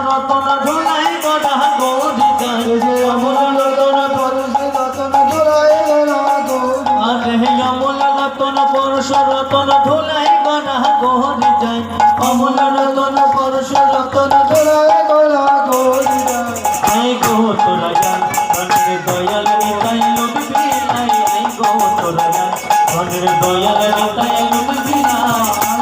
রতন ঝোলাই গড়া গৌরী যে অমূল রতন আরে অমূল রতন পরশ রতন ঝোলাই গড়া গৌরী যায় অমূল রতন পরশ রতন আই গো তোরা যান ধনের দয়াল নিতাই লুটবি নাই আই গো তোরা যান ধনের দয়াল নিতাই লুটবি না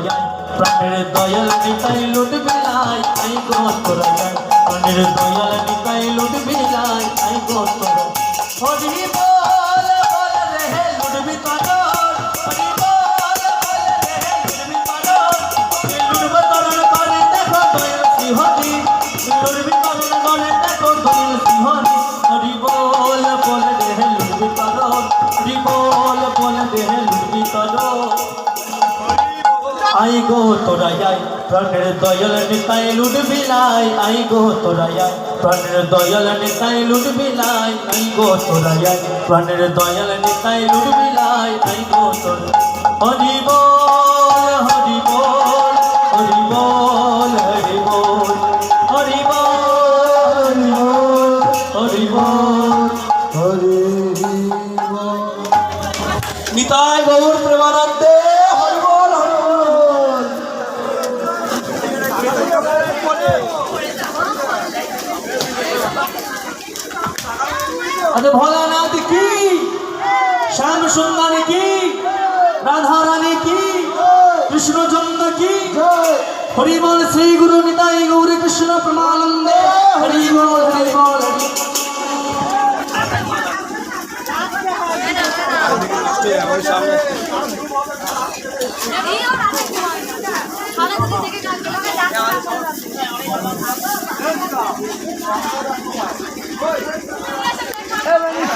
যাই প্রাণের দয়াল নিতাই লুটবি আই গো তোরা যাই প্রাণের দয়াল নিতাই আই গো তোরা যাই প্রাণের দয়াল নিতাই লুট লাই। আই গো তোরা যাই প্রাণের দয়াল নিতাই লুট লাই। আই গো তোরা যাই প্রাণের দয়াল নিতাই লুট লাই। আই গো তোরা, হরি বল হরি বল হরি বল হরি বল হরি বল হরি বল নিতাই আরে ভোলানাথ কি? শ্যাম সুন্দরী কি? রাধা রানী কি? কৃষ্ণচন্দ্র কি? হরিবল শ্রী গুরু নিতাই গৌরী কৃষ্ণ। প্রমানন্দে হরিবল